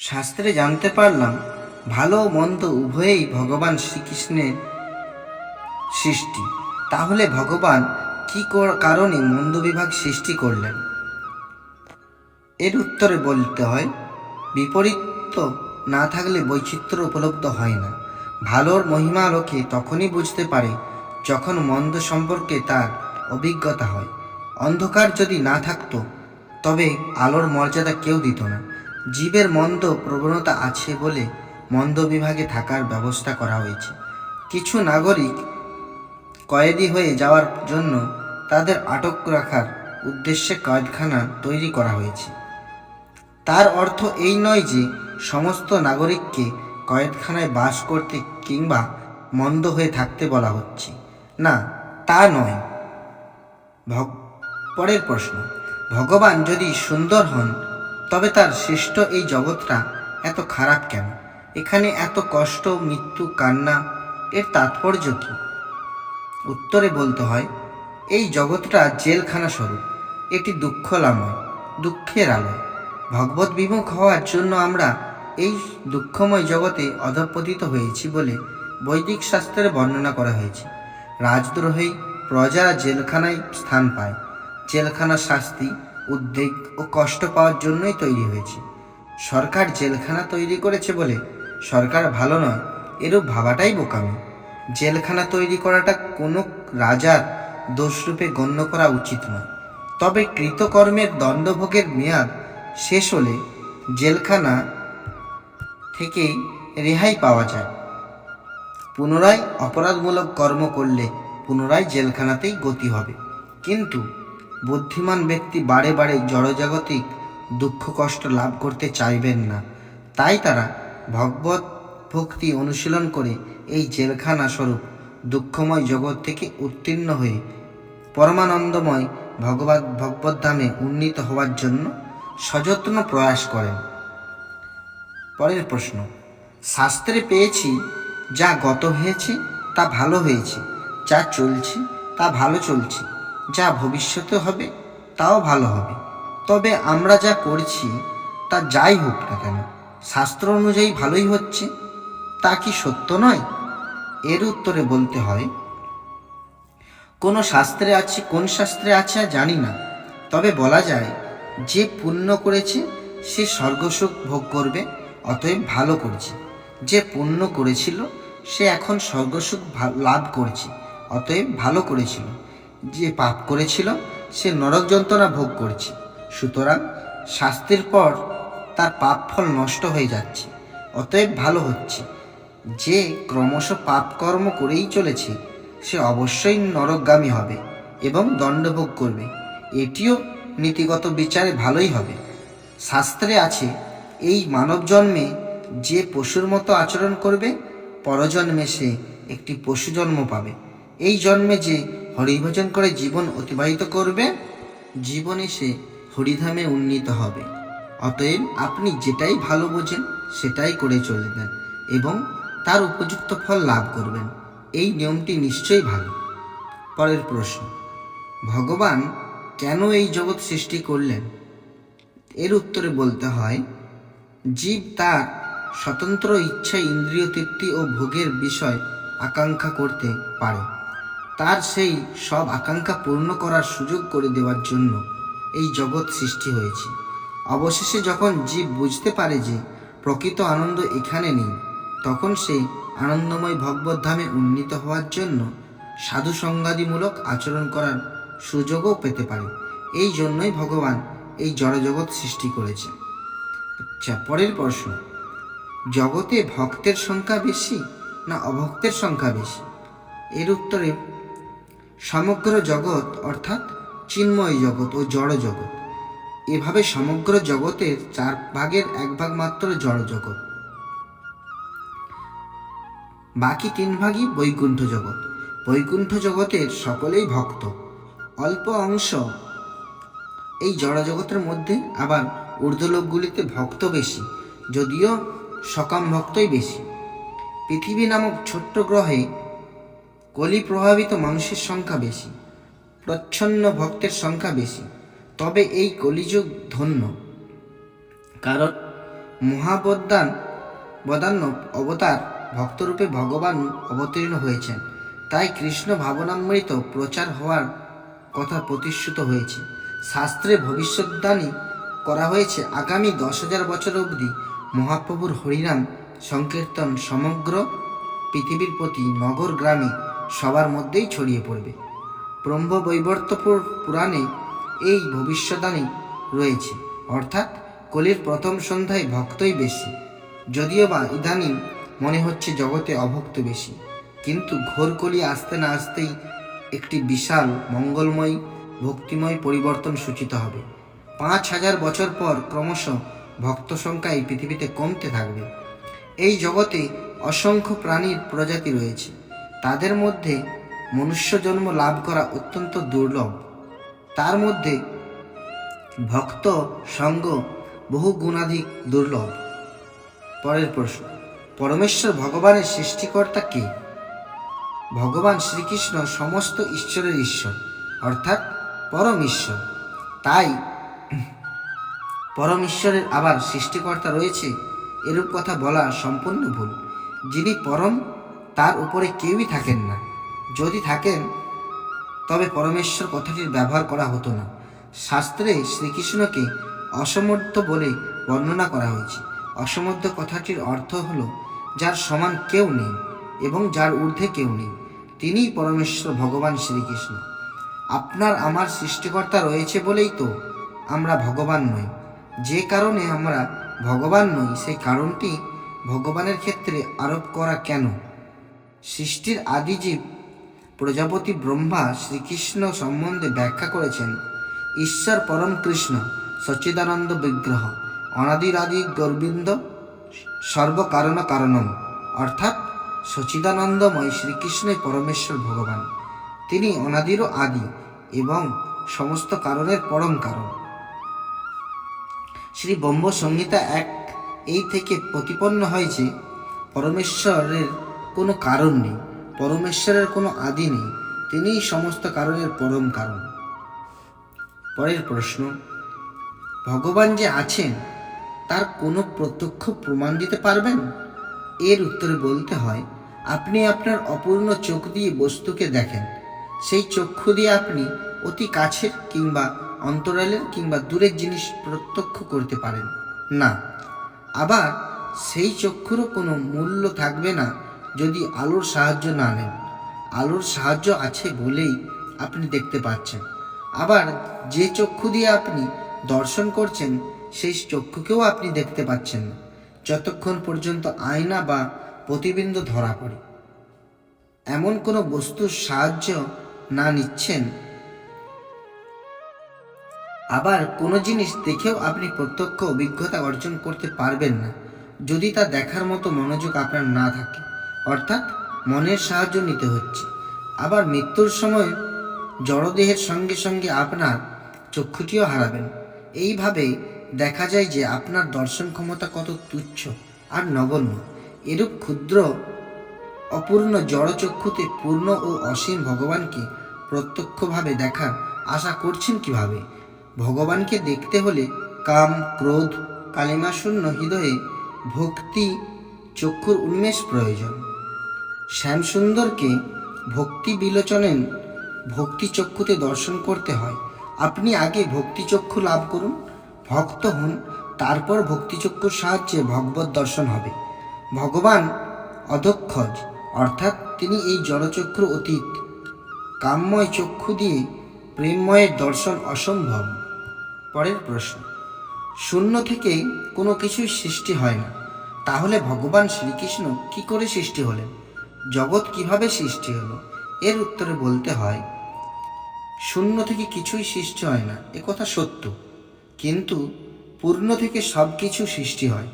শাস্ত্রে জানতে পারলাম, ভালো মন্দ উভয়েই ভগবান শ্রীকৃষ্ণের সৃষ্টি। তাহলে ভগবান কি কারণে মন্দ বিভাগ সৃষ্টি করলেন? এর উত্তরে বলতে হয়, বিপরীত না থাকলে বৈচিত্র্য উপলব্ধ হয় না। ভালোর মহিমা লোকে তখনই বুঝতে পারে যখন মন্দ সম্পর্কে তার অভিজ্ঞতা হয়। অন্ধকার যদি না থাকতো, তবে আলোর মর্যাদা কেউ দিত না। জীবের মন্দ প্রবণতা আছে বলে মন্দ বিভাগে থাকার ব্যবস্থা করা হয়েছে। কিছু নাগরিক কয়েদি হয়ে যাওয়ার জন্য তাদের আটক রাখার উদ্দেশ্যে কয়েদখানা তৈরি করা হয়েছে। তার অর্থ এই নয় যে সমস্ত নাগরিককে কয়েদখানায় বাস করতে কিংবা মন্দ হয়ে থাকতে বলা হচ্ছে। না, তা নয়। ভগ পরের প্রশ্ন। ভগবান যদি সুন্দর হন তবে তার সৃষ্ট এই জগৎটা এত খারাপ কেন? এখানে এত কষ্ট, মৃত্যু, কান্না, এর তাৎপর্য কী? উত্তরে বলতে হয়, এই জগৎটা জেলখানা স্বরূপ, এটি দুঃখলাময়, দুঃখের আলয়। ভগবত বিমুখ হওয়ার জন্য আমরা এই দুঃখময় জগতে অধপতিত হয়েছি বলে বৈদিক শাস্ত্রে বর্ণনা করা হয়েছে। রাজদ্রোহী প্রজারা জেলখানায় স্থান পায়। জেলখানার শাস্তি উদ্বেগ ও কষ্ট পাওয়ার জন্যই তৈরি হয়েছে। সরকার জেলখানা তৈরি করেছে বলে সরকার ভালো নয়, এরূপ ভাবাটাই বোকামি। জেলখানা তৈরি করাটা কোনো রাজার দোষরূপে গণ্য করা উচিত নয়। তবে কৃতকর্মের দণ্ডভোগের মেয়াদ শেষ হলে জেলখানা থেকেই রেহাই পাওয়া যায়। পুনরায় অপরাধমূলক কর্ম করলে পুনরায় জেলখানাতেই গতি হবে। কিন্তু বুদ্ধিমান ব্যক্তি বারে বারে জড়জাগতিক দুঃখ কষ্ট লাভ করতে চাইবেন না। তাই তারা ভগবত ভক্তি অনুশীলন করে এই জেলখানা স্বরূপ দুঃখময় জগৎ থেকে উত্তীর্ণ হয়ে পরমানন্দময় ভগবত ভগবদ্ধামে উন্নীত হওয়ার জন্য সযত্ন প্রয়াস করেন। পরের প্রশ্ন, শাস্ত্রে পেয়েছি যা গত হয়েছে তা ভালো হয়েছে, যা চলছে তা ভালো চলছে। যা ভবিষ্যতে হবে, তাও ভালো হবে। তবে আমরা যা করছি, তা যাই হোক না কেন, শাস্ত্র অনুযায়ী ভালোই হচ্ছে, তা কি সত্য নয়? এর উত্তরে বলতে হয়, কোনো শাস্ত্রে আছে, কোন শাস্ত্রে আছে জানি না। তবে বলা যায়, যে পুণ্য করেছে, সে স্বর্গসুখ ভোগ করবে, অতএব ভালো করেছে। যে পুণ্য করেছিল, সে এখন স্বর্গসুখ লাভ করছে, অতএব ভালো করেছিল। যে পাপ করেছিল, সে নরক যন্ত্রণা ভোগ করছে। সুতরাং শাস্তির পর তার পাপ ফল নষ্ট হয়ে যাচ্ছে, অতএব ভালো হচ্ছে। যে ক্রমশ পাপ কর্ম করেই চলেছে, সে অবশ্যই নরকগামী হবে এবং দণ্ডভোগ করবে। এটিও নীতিগত বিচারে ভালোই হবে। শাস্ত্রে আছে, এই মানব জন্মে যে পশুর মতো আচরণ করবে, পরজন্মে সে একটি পশু জন্ম পাবে। এই জন্মে যে হরিভজন করে জীবন অতিবাহিত করবে, জীবনে সে হরিধামে উন্নীত হবে। অতএব আপনি যেটাই ভালো বোঝেন, সেটাই করে চলবেন এবং তার উপযুক্ত ফল লাভ করবেন। এই নিয়মটি নিশ্চয়ই ভালো। পরের প্রশ্ন, ভগবান কেন এই জগৎ সৃষ্টি করলেন? এর উত্তরে বলতে হয়, জীব তার স্বতন্ত্র ইচ্ছা ইন্দ্রিয় তৃপ্তি ও ভোগের বিষয় আকাঙ্ক্ষা করতে পারে। তার সেই সব আকাঙ্ক্ষা পূর্ণ করার সুযোগ করে দেওয়ার জন্য এই জগৎ সৃষ্টি হয়েছে। অবশেষে যখন জীব বুঝতে পারে যে প্রকৃত আনন্দ এখানে নেই, তখন সে আনন্দময় ভগবদ্ধামে উন্নীত হওয়ার জন্য সাধু সংবাদীমূলক আচরণ করার সুযোগও পেতে পারে। এই জন্যই ভগবান এই জড়জগৎ সৃষ্টি করেছে আচ্ছা পরের প্রশ্ন। জগতে ভক্তের সংখ্যা বেশি না অভক্তের সংখ্যা বেশি? এর উত্তরে সমগ্র জগৎ অর্থাৎ চিন্ময় জগৎ ও জড় জগৎ। এভাবে সমগ্র জগতের চার ভাগের এক ভাগ মাত্র জড় জগৎ। বাকি তিন ভাগই বৈকুণ্ঠ জগৎ। বৈকুণ্ঠ জগতের সকলেই ভক্ত। অল্প অংশ এই জড়জগতের মধ্যে আবার ঊর্ধ্বলোকগুলিতে ভক্ত বেশি, যদিও সকাম ভক্তই বেশি। পৃথিবী নামক ছোট্ট গ্রহে কলি প্রভাবিত মানুষের সংখ্যা বেশি, প্রচ্ছন্ন ভক্তের সংখ্যা বেশি, তবে এই কলিযুগ ধন্য। কারণ মহাবদান বদান্য অবতার ভক্তরূপে ভগবান অবতীর্ণ হয়েছেন। তাই কৃষ্ণ ভাবনামৃত প্রচার হওয়ার কথা প্রতিশ্রুত হয়েছে। শাস্ত্রে ভবিষ্যৎবাণী করা হয়েছে, আগামী দশ হাজার বছর অবধি মহাপ্রভুর হরিনাম সংকীর্তন সমগ্র পৃথিবীর প্রতি নগর গ্রামে সবার মধ্যেই ছড়িয়ে পড়বে। ব্রহ্ম বৈবর্তপুর পুরাণে এই ভবিষ্যদ্বাণী রয়েছে, অর্থাৎ কলির প্রথম সন্ধ্যায় ভক্তই বেশি। যদিও বা ইদানিং মনে হচ্ছে জগতে অভক্ত বেশি, কিন্তু ঘোর কলি আসতে না আসতেই একটি বিশাল, মঙ্গলময়, ভক্তিময় পরিবর্তন সূচিত হবে। পাঁচ হাজার বছর পর ক্রমশ ভক্ত সংখ্যা এই পৃথিবীতে কমতে থাকবে। এই জগতে অসংখ্য প্রাণীর প্রজাতি রয়েছে। তাদের মধ্যে মনুষ্য জন্ম লাভ করা অত্যন্ত দুর্লভ। তার মধ্যে ভক্ত, সঙ্গ বহু গুণাধিক দুর্লভ। পরের প্রশ্ন, পরমেশ্বর ভগবানের সৃষ্টিকর্তা কে? ভগবান শ্রীকৃষ্ণ সমস্ত ঈশ্বরের ঈশ্বর, অর্থাৎ পরম ঈশ্বর তাই পরম ঈশ্বরের আবার সৃষ্টিকর্তা রয়েছে, এরূপ কথা বলা সম্পূর্ণ ভুল। যিনি পরম তার উপরে কেউই থাকেন না। যদি থাকেন, তবে পরমেশ্বর কথাটির ব্যবহার করা হতো না। শাস্ত্রে শ্রীকৃষ্ণকে অসমর্থ বলে বর্ণনা করা হয়েছে। অসমর্থ কথাটির অর্থ হল, যার সমান কেউ নেই এবং যার ঊর্ধ্বে কেউ নেই। তিনিই পরমেশ্বর ভগবান শ্রীকৃষ্ণ। আপনার আমার সৃষ্টিকর্তা রয়েছে বলেই তো আমরা ভগবান নই। যে কারণে আমরা ভগবান নই, সেই কারণটি ভগবানের ক্ষেত্রে আরোপ করা কেন? সৃষ্টির আদিজীব প্রজাপতি ব্রহ্মা শ্রীকৃষ্ণ সম্বন্ধে ব্যাখ্যা করেছেন, ঈশ্বর পরম কৃষ্ণ, সচ্চিদানন্দ বিগ্রহ, অনাদিরাদি গোবিন্দ, সর্বকারণ কারণম, অর্থাৎ সচিদানন্দময় শ্রীকৃষ্ণই পরমেশ্বর ভগবান। তিনি অনাদিরও আদি এবং সমস্ত কারণের পরম কারণ। শ্রী ব্রহ্ম সংহিতা এক এই থেকে প্রতিপন্ন হয় যে, পরমেশ্বরের কোনো কারণ নেই, পরমেশ্বরের কোনো আদি নেই, তিনিই সমস্ত কারণের পরম কারণ। পরের প্রশ্ন, ভগবান যে আছেন, তার কোনো প্রত্যক্ষ প্রমাণ দিতে পারবেন? এর উত্তরে বলতে হয়, আপনি আপনার অপূর্ণ চোখ দিয়ে বস্তুকে দেখেন। সেই চক্ষু দিয়ে আপনি অতি কাছের কিংবা অন্তরালের কিংবা দূরের জিনিস প্রত্যক্ষ করতে পারেন। না, আবার সেই চক্ষুরও কোনো মূল্য থাকবে না যদি আলোর সাহায্য না নেন। আলোর সাহায্য আছে বলেই আপনি দেখতে পাচ্ছেন। আবার যে চক্ষু দিয়ে আপনি দর্শন করছেন, সেই চক্ষুকেও আপনি দেখতে পাচ্ছেন না। যতক্ষণ পর্যন্ত আয়না বা প্রতিবিম্ব ধরা পড়ে। এমন কোনো বস্তুর সাহায্য না নিচ্ছেন। আবার কোনো জিনিস দেখেও আপনি প্রত্যক্ষ অভিজ্ঞতা অর্জন করতে পারবেন না, যদি তা দেখার মতো মনোযোগ আপনার না থাকে। অর্থাৎ মনের সাহায্য নিতে হচ্ছে। আবার মৃত্যুর সময় জড়দেহের সঙ্গে সঙ্গে আপনার চক্ষুটিও হারাবেন। এইভাবে দেখা যায় যে আপনার দর্শন ক্ষমতা কত তুচ্ছ আর নগণ্য। এরূপ ক্ষুদ্র, অপূর্ণ জড়চক্ষুতে পূর্ণ ও অসীম ভগবানকে প্রত্যক্ষভাবে দেখার আশা করছেন কীভাবে? ভগবানকে দেখতে হলে কাম, ক্রোধ, কালিমাশূন্য হৃদয়ে ভক্তি, চক্ষুর উন্মেষ প্রয়োজন। শ্যামসুন্দরকে ভক্তি বিলোচনে ভক্তি চক্ষুতে দর্শন করতে হয়। আপনি আগে ভক্তি চক্ষু লাভ করুন, ভক্ত হন, তারপর ভক্তিচক্ষুর সাহায্যে ভগবত দর্শন হবে। ভগবান অধক্ষজ, অর্থাৎ তিনি এই জড়চক্ষুর অতীত কামময় চক্ষু দিয়ে প্রেমময়ের দর্শন অসম্ভব। পরের প্রশ্ন, শূন্য থেকে কোনো কিছুই সৃষ্টি হয় না। তাহলে ভগবান শ্রীকৃষ্ণ কি করে সৃষ্টি হলেন? জগৎ কীভাবে সৃষ্টি হলো, এর উত্তরে বলতে হয়, শূন্য থেকে কিছুই সৃষ্টি হয় না, এ কথা সত্য। কিন্তু পূর্ণ থেকে সব কিছু সৃষ্টি হয়।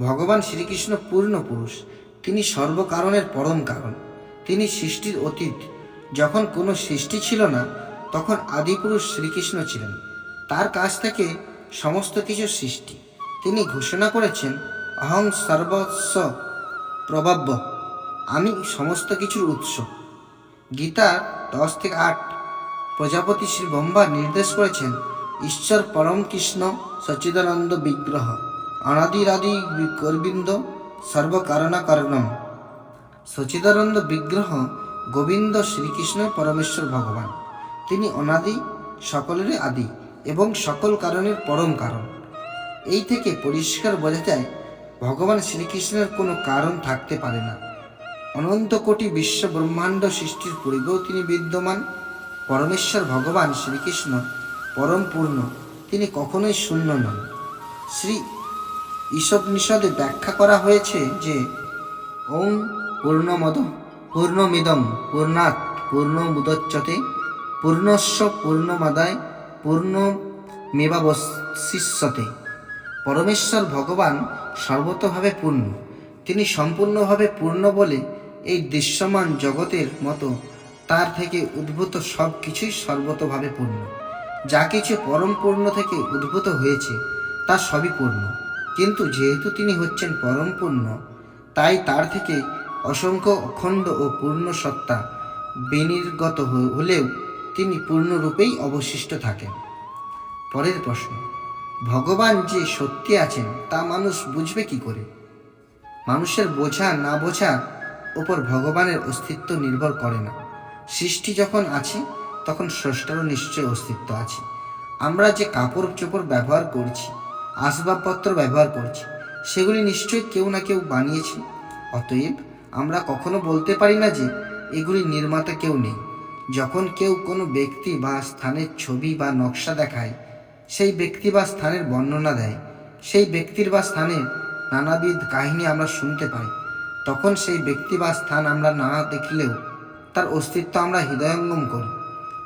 ভগবান শ্রীকৃষ্ণ পূর্ণ পুরুষ, তিনি সর্বকারণের পরম কারণ। তিনি সৃষ্টির অতীত। যখন কোনো সৃষ্টি ছিল না, তখন আদিপুরুষ শ্রীকৃষ্ণ ছিলেন। তার কাছ থেকে সমস্ত কিছু সৃষ্টি। তিনি ঘোষণা করেছেন, অহং সর্বস্ব প্রভাব্য সমস্ত কিছুর উৎস। গীতা দশ থেকে আট। প্রজাপতি শ্রী ব্রহ্মা নির্দেশ করেছেন, ঈশ্বর পরম কৃষ্ণ সচ্চিদানন্দ বিগ্রহ, অনাদিরাদি গোবিন্দ সর্বকারণা কারণম সচিদানন্দ বিগ্রহ গোবিন্দ শ্রীকৃষ্ণ পরমেশ্বর ভগবান। তিনি অনাদি, সকলেরই আদি এবং সকল কারণের পরম কারণ। এই থেকে পরিষ্কার বোঝা যায়, ভগবান শ্রীকৃষ্ণের কোনো কারণ থাকতে পারে না। অনন্ত কোটি বিশ্ব ব্রহ্মাণ্ড সৃষ্টির পূর্বেও তিনি বিদ্যমান। পরমেশ্বর ভগবান শ্রীকৃষ্ণ পরম পূর্ণ, তিনি কখনোই শূন্য নন। শ্রী ঈশোপনিষদে ব্যাখ্যা করা হয়েছে যে ওম পূর্ণমদ পূর্ণমিদম পূর্ণাৎ পূর্ণমুদচ্যতে পূর্ণস্য পূর্ণমাদায় পূর্ণ মেবাবশিষ্যতে পরমেশ্বর ভগবান সর্বতভাবে পূর্ণ, তিনি সম্পূর্ণভাবে পূর্ণ বলে এই দৃশ্যমান জগতের মতো তার থেকে উদ্ভূত সব কিছুই সর্বতভাবে পূর্ণ। যা কিছু পরম পূর্ণ থেকে উদ্ভূত হয়েছে, তা সবই পূর্ণ। কিন্তু যেহেতু তিনি হচ্ছেন পরম পূর্ণ, তাই তার থেকে অসংখ্য অখণ্ড ও পূর্ণ সত্তা বিনির্গত হলেও তিনি পূর্ণরূপেই অবশিষ্ট থাকেন। পরের প্রশ্ন, ভগবান যে সত্যি আছেন, তা মানুষ বুঝবে কি করে? মানুষের বোঝা না বোঝার ওপর ভগবানের অস্তিত্ব নির্ভর করে না। সৃষ্টি যখন আছে, তখন স্রষ্টারও নিশ্চয় অস্তিত্ব আছে। আমরা যে কাপড় চোপড় ব্যবহার করছি, আসবাবপত্র ব্যবহার করছি, সেগুলি নিশ্চয়ই কেউ না কেউ বানিয়েছে। অতএব আমরা কখনো বলতে পারি না যে এগুলি নির্মাতা কেউ নেই। যখন কেউ কোনো ব্যক্তি বা স্থানের ছবি বা নকশা দেখায়, সেই ব্যক্তি বা স্থানের বর্ণনা দেয়। সেই ব্যক্তির বা স্থানের নানাবিধ কাহিনী আমরা শুনতে পাই। তখন সেই ব্যক্তি বা স্থান আমরা না দেখলেও তার অস্তিত্ব আমরা হৃদয়ঙ্গম করি।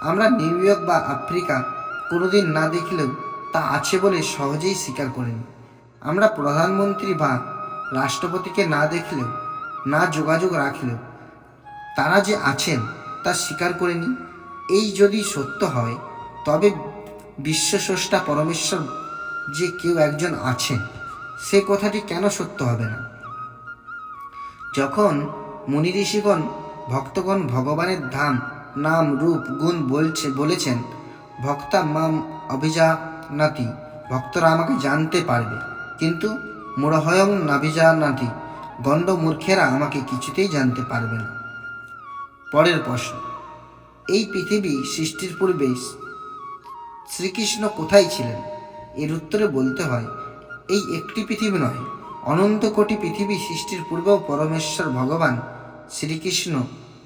আমরা নিউ ইয়র্ক বা আফ্রিকা কোনোদিন না দেখলেও তা আছে বলে সহজেই স্বীকার করে নিই আমরা প্রধানমন্ত্রী বা রাষ্ট্রপতিকে না দেখলেও, না যোগাযোগ রাখলেও, তারা যে আছেন তা স্বীকার করে নিই এই যদি সত্য হয়, তবে বিশ্বস্রষ্টা পরমেশ্বর যে কেউ একজন আছেন, সে কথাটি কেন সত্য হবে না? যখন মুনি ঋষিগণ, ভক্তগণ ভগবানের ধাম, নাম, রূপ, গুণ বলছে, বলেছেন, ভক্তা মাম অভিজানাতি, ভক্তরা আমাকে জানতে পারবে। কিন্তু মূঢ়য়ং নাভিজানাতি, গণ্ড মূর্খেরা আমাকে কিছুতেই জানতে পারবে না। পরের প্রশ্ন, এই পৃথিবী সৃষ্টির পূর্বে শ্রীকৃষ্ণ কোথায় ছিলেন? এর উত্তরে বলতে হয়, এই একটি পৃথিবী নয় অনন্ত কোটি পৃথিবী সৃষ্টির পূর্বেও পরমেশ্বর ভগবান শ্রীকৃষ্ণ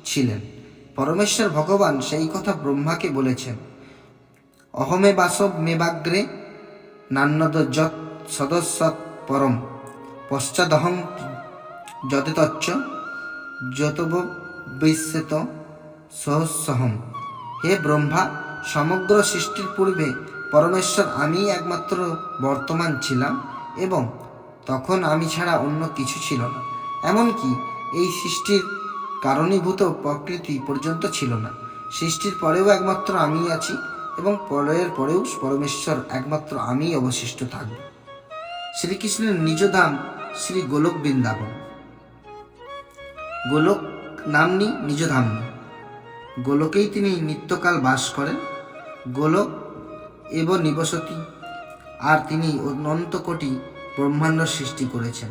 ছিলেন। পরমেশ্বর ভগবান সেই কথা ব্রহ্মাকে বলেছেন। অহমে বাসব মেবাগ্রে নান্যদ যৎ সদস্যৎ পরম। পশ্চাদহং যতেতচ্চ যতব বিস্যেত সহস্যহম হে ব্রহ্মা, সমগ্র সৃষ্টির পূর্বে পরমেশ্বর আমিই একমাত্র বর্তমান ছিলাম এবং তখন আমি ছাড়া অন্য কিছু ছিল না। এমনকি এই সৃষ্টির কারণীভূত প্রকৃতি পর্যন্ত ছিল না। সৃষ্টির পরেও একমাত্র আমি আছি এবং প্রলয়ের পরেও পরমেশ্বর একমাত্র আমিই অবশিষ্ট থাকব। শ্রীকৃষ্ণের নিজ ধাম শ্রী গোলক বৃন্দাবন। গোলক নামনি নিজ ধামনি গোলকেই তিনি নিত্যকাল বাস করেন। গোলক এব নিবসতি। আর তিনি অনন্ত কোটি ব্রহ্মাণ্ড সৃষ্টি করেছেন।